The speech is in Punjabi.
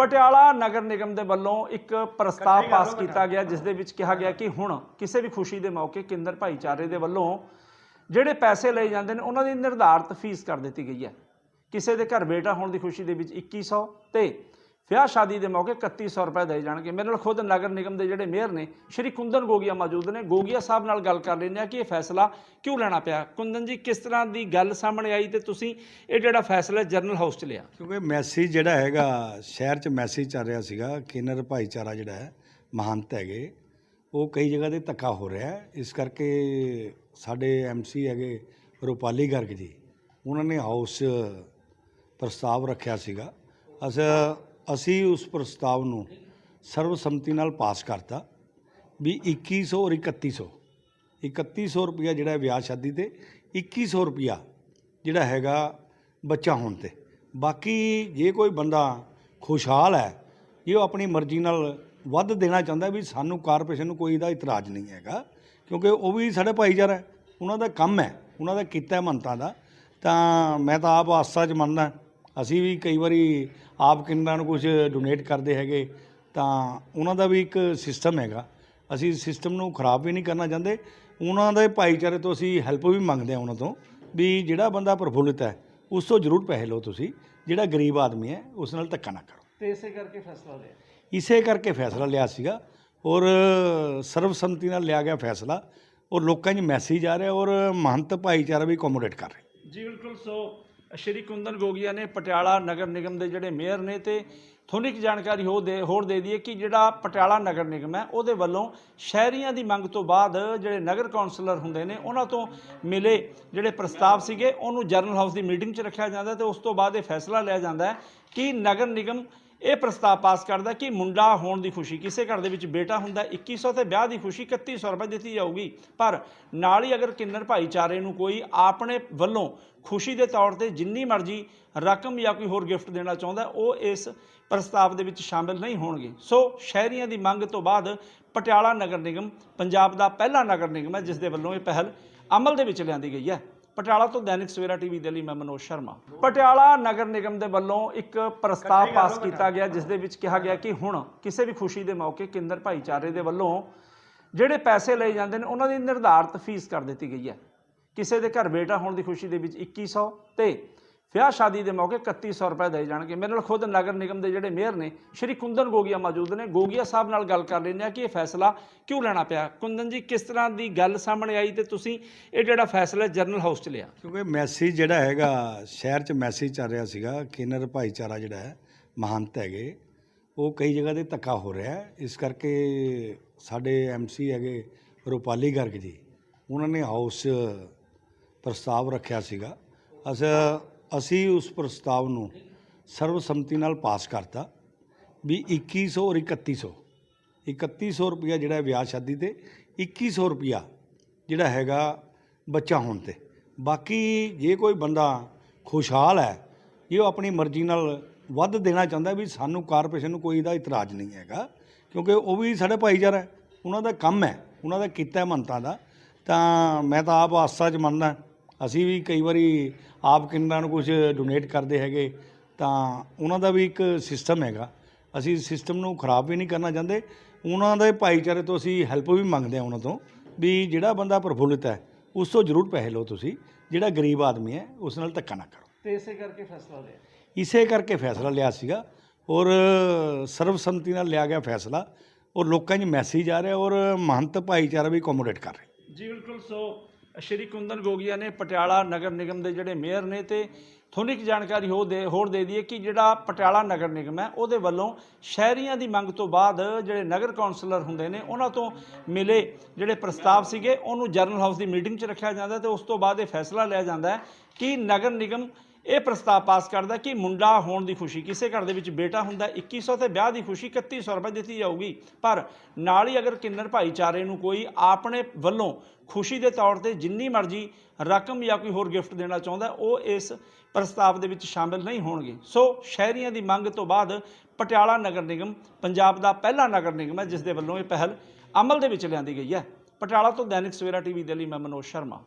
ਪਟਿਆਲਾ ਨਗਰ ਨਿਗਮ ਦੇ ਵੱਲੋਂ ਇੱਕ ਪ੍ਰਸਤਾਵ ਪਾਸ ਕੀਤਾ ਗਿਆ ਜਿਸ ਦੇ ਵਿੱਚ ਕਿਹਾ ਗਿਆ ਕਿ ਹੁਣ ਕਿਸੇ ਵੀ ਖੁਸ਼ੀ ਦੇ ਮੌਕੇ ਕਿੰਨਰ ਭਾਈਚਾਰੇ ਦੇ ਵੱਲੋਂ ਜਿਹੜੇ ਪੈਸੇ ਲਏ ਜਾਂਦੇ ਨੇ ਉਹਨਾਂ ਦੀ ਨਿਰਧਾਰਤ ਫੀਸ ਕਰ ਦਿੱਤੀ ਗਈ ਹੈ। ਕਿਸੇ ਦੇ ਘਰ ਬੇਟਾ ਹੋਣ ਦੀ ਖੁਸ਼ੀ ਦੇ ਵਿੱਚ 2100 ਤੇ ਵਿਆਹ ਸ਼ਾਦੀ ਦੇ ਮੌਕੇ 3100 ਰੁਪਏ ਦੇ ਜਾਣਗੇ। ਮੇਰੇ ਨਾਲ ਖੁਦ ਨਗਰ ਨਿਗਮ ਦੇ ਜਿਹੜੇ ਮੇਅਰ ਨੇ, ਸ਼੍ਰੀ ਕੁੰਦਨ ਗੋਗੀਆ ਮੌਜੂਦ ਨੇ। ਗੋਗੀਆ ਸਾਹਿਬ ਨਾਲ ਗੱਲ ਕਰ ਲੈਂਦੇ ਆ ਕਿ ਇਹ ਫੈਸਲਾ ਕਿਉਂ ਲੈਣਾ ਪਿਆ? ਕੁੰਦਨ ਜੀ, ਕਿਸ ਤਰ੍ਹਾਂ ਦੀ ਗੱਲ ਸਾਹਮਣੇ ਆਈ ਤੇ ਤੁਸੀਂ ਇਹ ਜਿਹੜਾ ਫੈਸਲਾ ਜਰਨਲ ਹਾਊਸ 'ਚ ਲਿਆ? ਕਿਉਂਕਿ ਮੈਸੇਜ ਜਿਹੜਾ ਹੈਗਾ, ਸ਼ਹਿਰ 'ਚ ਮੈਸੇਜ ਚੱਲ ਰਿਹਾ ਸੀਗਾ ਕਿਨਰ ਭਾਈਚਾਰਾ ਜਿਹੜਾ ਹੈ ਮਹੰਤ ਹੈਗੇ। ਉਹ ਕਈ ਜਗ੍ਹਾ ਤੇ ਧੱਕਾ ਹੋ ਰਿਹਾ ਹੈ। ਇਸ ਕਰਕੇ ਸਾਡੇ ਐਮਸੀ ਹੈਗੇ ਰੂਪਾਲੀ ਗਰਗ ਜੀ, ਉਹਨਾਂ ਨੇ ਹਾਊਸ 'ਚ ਪ੍ਰਸਤਾਵ ਰੱਖਿਆ ਸੀਗਾ। ਅਸ ਅਸੀਂ ਉਸ ਪ੍ਰਸਤਾਵ ਨੂੰ ਸਰਵਸੰਮਤੀ ਨਾਲ ਪਾਸ ਕਰਤਾ ਵੀ 2100 ਔਰ 3100 3100 ਰੁਪਿਆ ਜਿਹੜਾ ਵਿਆਹ ਸ਼ਾਦੀ ਤੇ 2100 ਰੁਪਿਆ ਜਿਹੜਾ ਹੈਗਾ ਬੱਚਾ ਹੋਣ ਤੇ। ਬਾਕੀ ਜੇ ਕੋਈ ਬੰਦਾ ਖੁਸ਼ਹਾਲ ਹੈ ਇਹ ਉਹ ਆਪਣੀ ਮਰਜ਼ੀ ਨਾਲ ਵੱਧ ਦੇਣਾ ਚਾਹੁੰਦਾ ਵੀ ਸਾਨੂੰ ਕਾਰਪੋਰੇਸ਼ਨ ਨੂੰ ਕੋਈ ਇਹਦਾ ਇਤਰਾਜ਼ ਨਹੀਂ ਹੈਗਾ, ਕਿਉਂਕਿ ਉਹ ਵੀ ਸਾਡੇ ਭਾਈਚਾਰਾ ਹੈ, ਉਹਨਾਂ ਦਾ ਕੰਮ ਹੈ, ਉਹਨਾਂ ਦਾ ਕੀਤਾ ਹੈ ਮੰਨਤਾਂ ਦਾ, ਤਾਂ ਮੈਂ ਤਾਂ ਆਪ ਆਸਾ 'ਚ ਮੰਨਦਾ। ਅਸੀਂ ਵੀ ਕਈ ਵਾਰੀ ਆਪ ਕਿੰਨਾਂ ਨੂੰ ਕੁਝ ਡੋਨੇਟ ਕਰਦੇ ਹੈਗੇ ਤਾਂ ਉਹਨਾਂ ਦਾ ਵੀ ਇੱਕ ਸਿਸਟਮ ਹੈਗਾ। ਅਸੀਂ ਸਿਸਟਮ ਨੂੰ ਖਰਾਬ ਵੀ ਨਹੀਂ ਕਰਨਾ ਚਾਹੁੰਦੇ। ਉਹਨਾਂ ਦੇ ਭਾਈਚਾਰੇ ਤੋਂ ਅਸੀਂ ਹੈਲਪ ਵੀ ਮੰਗਦੇ ਹਾਂ ਉਹਨਾਂ ਤੋਂ ਵੀ ਜਿਹੜਾ ਬੰਦਾ ਪ੍ਰਫੁੱਲਿਤ ਹੈ ਉਸ ਤੋਂ ਜ਼ਰੂਰ ਪੈਸੇ ਲਓ ਤੁਸੀਂ। ਜਿਹੜਾ ਗਰੀਬ ਆਦਮੀ ਹੈ ਉਸ ਨਾਲ ਧੱਕਾ ਨਾ ਕਰੋ। ਤੇ ਇਸੇ ਕਰਕੇ ਫੈਸਲਾ ਲਿਆ। ਇਸੇ ਕਰਕੇ ਫੈਸਲਾ ਲਿਆ ਸੀਗਾ। ਔਰ ਸਰਵਸੰਮਤੀ ਨਾਲ ਲਿਆ ਗਿਆ ਫੈਸਲਾ। ਔਰ ਲੋਕਾਂ 'ਚ ਮੈਸੇਜ ਆ ਰਿਹਾ ਔਰ ਮਹੰਤ ਭਾਈਚਾਰਾ ਵੀ ਕੋਮੋਡੇਟ ਕਰ ਰਿਹਾ। ਜੀ ਬਿਲਕੁਲ। ਸੋ ਸ਼੍ਰੀ ਕੁੰਦਨ ਗੋਗੀਆ ਨੇ ਪਟਿਆਲਾ ਨਗਰ ਨਿਗਮ ਦੇ ਜਿਹੜੇ ਮੇਅਰ ਨੇ ਤੇ ਤੁਹਾਨੂੰ ਇੱਕ ਜਾਣਕਾਰੀ ਹੋ ਦੇ ਹੋਰ ਦੇ ਦਈਏ ਕਿ ਜਿਹੜਾ ਪਟਿਆਲਾ ਨਗਰ ਨਿਗਮ ਹੈ, ਉਹਦੇ ਵੱਲੋਂ ਸ਼ਹਿਰੀਆਂ ਦੀ ਮੰਗ ਤੋਂ ਬਾਅਦ ਜਿਹੜੇ ਨਗਰ ਕੌਂਸਲਰ ਹੁੰਦੇ ਨੇ, ਉਹਨਾਂ ਤੋਂ ਮਿਲੇ ਜਿਹੜੇ ਪ੍ਰਸਤਾਵ ਸੀਗੇ, ਉਹਨੂੰ ਜਰਨਲ ਹਾਊਸ ਦੀ ਮੀਟਿੰਗ 'ਚ ਰੱਖਿਆ ਜਾਂਦਾ ਤੇ ਉਸ ਤੋਂ ਬਾਅਦ ਇਹ ਫੈਸਲਾ ਲਿਆ ਜਾਂਦਾ ਕਿ ਨਗਰ ਨਿਗਮ ਇਹ ਪ੍ਰਸਤਾਵ ਪਾਸ ਕਰਦਾ ਕਿ ਮੁੰਡਾ ਹੋਣ ਦੀ ਖੁਸ਼ੀ, ਕਿਸੇ ਘਰ ਦੇ ਵਿੱਚ ਬੇਟਾ ਹੁੰਦਾ 2100 ਤੇ ਵਿਆਹ ਦੀ ਖੁਸ਼ੀ 3100 ਰੁਪਏ ਦਿੱਤੀ ਜਾਊਗੀ। ਪਰ ਨਾਲ ਹੀ ਅਗਰ ਕਿੰਨਰ ਭਾਈਚਾਰੇ ਨੂੰ ਕੋਈ ਆਪਣੇ ਵੱਲੋਂ ਖੁਸ਼ੀ ਦੇ ਤੌਰ ਤੇ ਜਿੰਨੀ ਮਰਜ਼ੀ ਰਕਮ ਜਾਂ ਕੋਈ ਹੋਰ ਗਿਫਟ ਦੇਣਾ ਚਾਹੁੰਦਾ, ਉਹ ਇਸ ਪ੍ਰਸਤਾਵ ਦੇ ਵਿੱਚ ਸ਼ਾਮਿਲ ਨਹੀਂ ਹੋਣਗੇ। ਸੋ ਸ਼ਹਿਰੀਆਂ ਦੀ ਮੰਗ ਤੋਂ ਬਾਅਦ ਪਟਿਆਲਾ ਨਗਰ ਨਿਗਮ, ਪੰਜਾਬ ਦਾ ਪਹਿਲਾ ਨਗਰ ਨਿਗਮ ਹੈ ਜਿਸ ਦੇ ਵੱਲੋਂ ਇਹ ਪਹਿਲ ਅਮਲ ਦੇ ਵਿੱਚ ਲਿਆਂਦੀ ਗਈ ਹੈ। ਪਟਿਆਲਾ ਤੋਂ ਦੈਨਿਕ ਸਵੇਰਾ ਟੀਵੀ ਦੇ ਲਈ ਮੈਂ ਮਨੋਜ ਸ਼ਰਮਾ। ਪਟਿਆਲਾ ਨਗਰ ਨਿਗਮ ਦੇ ਵੱਲੋਂ ਇੱਕ ਪ੍ਰਸਤਾਵ ਪਾਸ ਕੀਤਾ ਗਿਆ ਜਿਸ ਦੇ ਵਿੱਚ ਕਿਹਾ ਗਿਆ ਕਿ ਹੁਣ ਕਿਸੇ ਵੀ ਖੁਸ਼ੀ ਦੇ ਮੌਕੇ ਕਿੰਦਰ ਭਾਈਚਾਰੇ ਦੇ ਵੱਲੋਂ ਜਿਹੜੇ ਪੈਸੇ ਲਏ ਜਾਂਦੇ ਨੇ ਉਹਨਾਂ ਦੀ ਨਿਰਧਾਰਤ ਫੀਸ ਕਰ ਦਿੱਤੀ ਗਈ ਹੈ। ਕਿਸੇ ਦੇ ਘਰ ਬੇਟਾ ਹੋਣ ਦੀ ਖੁਸ਼ੀ ਦੇ ਵਿੱਚ 2100 ਤੇ ਵਿਆਹ ਸ਼ਾਦੀ ਦੇ ਮੌਕੇ 3100 ਰੁਪਏ ਦੇ ਜਾਣਗੇ। ਮੇਰੇ ਨਾਲ ਖੁਦ ਨਗਰ ਨਿਗਮ ਦੇ ਜਿਹੜੇ ਮੇਅਰ ਨੇ, ਸ਼੍ਰੀ ਕੁੰਦਨ ਗੋਗੀਆ ਮੌਜੂਦ ਨੇ। ਗੋਗੀਆ ਸਾਹਿਬ ਨਾਲ ਗੱਲ ਕਰ ਲੈਂਦੇ ਆ ਕਿ ਇਹ ਫੈਸਲਾ ਕਿਉਂ ਲੈਣਾ ਪਿਆ? ਕੁੰਦਨ ਜੀ, ਕਿਸ ਤਰ੍ਹਾਂ ਦੀ ਗੱਲ ਸਾਹਮਣੇ ਆਈ ਤੇ ਤੁਸੀਂ ਇਹ ਜਿਹੜਾ ਫੈਸਲਾ ਜਰਨਲ ਹਾਊਸ 'ਚ ਲਿਆ? ਕਿਉਂਕਿ ਮੈਸੇਜ ਜਿਹੜਾ ਹੈਗਾ, ਸ਼ਹਿਰ 'ਚ ਮੈਸੇਜ ਚੱਲ ਰਿਹਾ ਸੀਗਾ, ਕਿਨਰ ਭਾਈਚਾਰਾ ਜਿਹੜਾ ਹੈ, ਮਹੰਤ ਹੈਗੇ, ਉਹ ਕਈ ਜਗ੍ਹਾ ਤੇ ਧੱਕਾ ਹੋ ਰਿਹਾ ਹੈ। ਇਸ ਕਰਕੇ ਸਾਡੇ ਐਮਸੀ ਹੈਗੇ ਰੂਪਾਲੀ ਗਰਗ ਜੀ, ਉਹਨਾਂ ਨੇ ਹਾਊਸ 'ਚ ਪ੍ਰਸਤਾਵ ਰੱਖਿਆ ਸੀਗਾ। ਅਸ ਅਸੀਂ ਉਸ ਪ੍ਰਸਤਾਵ ਨੂੰ ਸਰਬਸੰਮਤੀ ਨਾਲ ਪਾਸ ਕਰਤਾ ਵੀ 2100 ਔਰ 3100 3100 ਰੁਪਿਆ ਜਿਹੜਾ ਵਿਆਹ ਸ਼ਾਦੀ ਤੇ 2100 ਰੁਪਿਆ ਜਿਹੜਾ ਹੈਗਾ ਬੱਚਾ ਹੋਣ ਤੇ। ਬਾਕੀ ਜੇ ਕੋਈ ਬੰਦਾ ਖੁਸ਼ਹਾਲ ਹੈ, ਜੇ ਉਹ ਆਪਣੀ ਮਰਜ਼ੀ ਨਾਲ ਵੱਧ ਦੇਣਾ ਚਾਹੁੰਦਾ ਵੀ ਸਾਨੂੰ ਕਾਰਪੋਰੇਸ਼ਨ ਨੂੰ ਕੋਈ ਇਹਦਾ ਇਤਰਾਜ਼ ਨਹੀਂ ਹੈਗਾ, ਕਿਉਂਕਿ ਉਹ ਵੀ ਸਾਡੇ ਭਾਈਚਾਰਾ ਹੈ, ਉਹਨਾਂ ਦਾ ਕੰਮ ਹੈ, ਉਹਨਾਂ ਦਾ ਕੀਤਾ ਹੈ ਦਾ, ਤਾਂ ਮੈਂ ਤਾਂ ਆਪ ਆਸਥਾ 'ਚ ਮੰਨਦਾ। ਅਸੀਂ ਵੀ ਕਈ ਵਾਰੀ ਆਪ ਕਿੰਨਾਂ ਨੂੰ ਕੁਝ ਡੋਨੇਟ ਕਰਦੇ ਹੈਗੇ ਤਾਂ ਉਹਨਾਂ ਦਾ ਵੀ ਇੱਕ ਸਿਸਟਮ ਹੈਗਾ। ਅਸੀਂ ਸਿਸਟਮ ਨੂੰ ਖਰਾਬ ਵੀ ਨਹੀਂ ਕਰਨਾ ਚਾਹੁੰਦੇ ਉਹਨਾਂ ਦੇ ਭਾਈਚਾਰੇ ਤੋਂ ਅਸੀਂ ਹੈਲਪ ਵੀ ਮੰਗਦੇ ਹਾਂ ਉਹਨਾਂ ਤੋਂ ਵੀ ਜਿਹੜਾ ਬੰਦਾ ਪ੍ਰਫੁੱਲਿਤ ਹੈ ਉਸ ਤੋਂ ਜ਼ਰੂਰ ਪੈਸੇ ਲਓ ਤੁਸੀਂ ਜਿਹੜਾ ਗਰੀਬ ਆਦਮੀ ਹੈ ਉਸ ਨਾਲ ਧੱਕਾ ਨਾ ਕਰੋ। ਤੇ ਇਸੇ ਕਰਕੇ ਫੈਸਲਾ ਲਿਆ। ਇਸੇ ਕਰਕੇ ਫੈਸਲਾ ਲਿਆ ਸੀਗਾ ਔਰ ਸਰਵਸੰਮਤੀ ਨਾਲ ਲਿਆ ਗਿਆ ਫੈਸਲਾ ਔਰ ਲੋਕਾਂ 'ਚ ਮੈਸੇਜ ਆ ਰਿਹਾ ਔਰ ਮਹੰਤ ਭਾਈਚਾਰਾ ਵੀ ਕੋਮੋਡੇਟ ਕਰ ਰਿਹਾ। ਜੀ ਬਿਲਕੁਲ ਸੋ ਸ਼੍ਰੀ ਕੁੰਦਨ ਗੋਗੀਆ ਨੇ ਪਟਿਆਲਾ ਨਗਰ ਨਿਗਮ ਦੇ ਜਿਹੜੇ ਮੇਅਰ ਨੇ ਤੇ ਤੁਹਾਨੂੰ ਇੱਕ ਜਾਣਕਾਰੀ ਹੋ ਦੇ ਹੋਰ ਦੇ ਦਈਏ ਕਿ ਜਿਹੜਾ ਪਟਿਆਲਾ ਨਗਰ ਨਿਗਮ ਹੈ, ਉਹਦੇ ਵੱਲੋਂ ਸ਼ਹਿਰੀਆਂ ਦੀ ਮੰਗ ਤੋਂ ਬਾਅਦ ਜਿਹੜੇ ਨਗਰ ਕੌਂਸਲਰ ਹੁੰਦੇ ਨੇ, ਉਹਨਾਂ ਤੋਂ ਮਿਲੇ ਜਿਹੜੇ ਪ੍ਰਸਤਾਵ ਸੀਗੇ, ਉਹਨੂੰ ਜਰਨਲ ਹਾਊਸ ਦੀ ਮੀਟਿੰਗ 'ਚ ਰੱਖਿਆ ਜਾਂਦਾ ਤੇ ਉਸ ਤੋਂ ਬਾਅਦ ਇਹ ਫੈਸਲਾ ਲਿਆ ਜਾਂਦਾ ਹੈ ਕਿ ਨਗਰ ਨਿਗਮ ਇਹ ਪ੍ਰਸਤਾਵ ਪਾਸ ਕਰਦਾ ਕਿ ਮੁੰਡਾ ਹੋਣ ਦੀ ਖੁਸ਼ੀ, ਕਿਸੇ ਘਰ ਦੇ ਵਿੱਚ ਬੇਟਾ ਹੁੰਦਾ 2100 ਤੇ ਵਿਆਹ ਦੀ ਖੁਸ਼ੀ 3100 ਰੁਪਏ ਦਿੱਤੀ ਜਾਊਗੀ। ਪਰ ਨਾਲ ਹੀ ਅਗਰ ਕਿੰਨਰ ਭਾਈਚਾਰੇ ਨੂੰ ਕੋਈ ਆਪਣੇ ਵੱਲੋਂ ਖੁਸ਼ੀ ਦੇ ਤੌਰ ਤੇ ਜਿੰਨੀ ਮਰਜ਼ੀ ਰਕਮ ਜਾਂ ਕੋਈ ਹੋਰ ਗਿਫਟ ਦੇਣਾ ਚਾਹੁੰਦਾ, ਉਹ ਇਸ ਪ੍ਰਸਤਾਵ ਦੇ ਵਿੱਚ ਸ਼ਾਮਿਲ ਨਹੀਂ ਹੋਣਗੇ। ਸੋ ਸ਼ਹਿਰੀਆਂ ਦੀ ਮੰਗ ਤੋਂ ਬਾਅਦ ਪਟਿਆਲਾ ਨਗਰ ਨਿਗਮ, ਪੰਜਾਬ ਦਾ ਪਹਿਲਾ ਨਗਰ ਨਿਗਮ ਹੈ, ਜਿਸ ਦੇ ਵੱਲੋਂ ਇਹ ਪਹਿਲ ਅਮਲ ਦੇ ਵਿੱਚ ਲਿਆਂਦੀ ਗਈ ਹੈ। ਪਟਿਆਲਾ ਤੋਂ ਦੈਨਿਕ ਸਵੇਰਾ ਟੀਵੀ ਦੇ ਲਈ ਮੈਂ ਮਨੋਜ ਸ਼ਰਮਾ।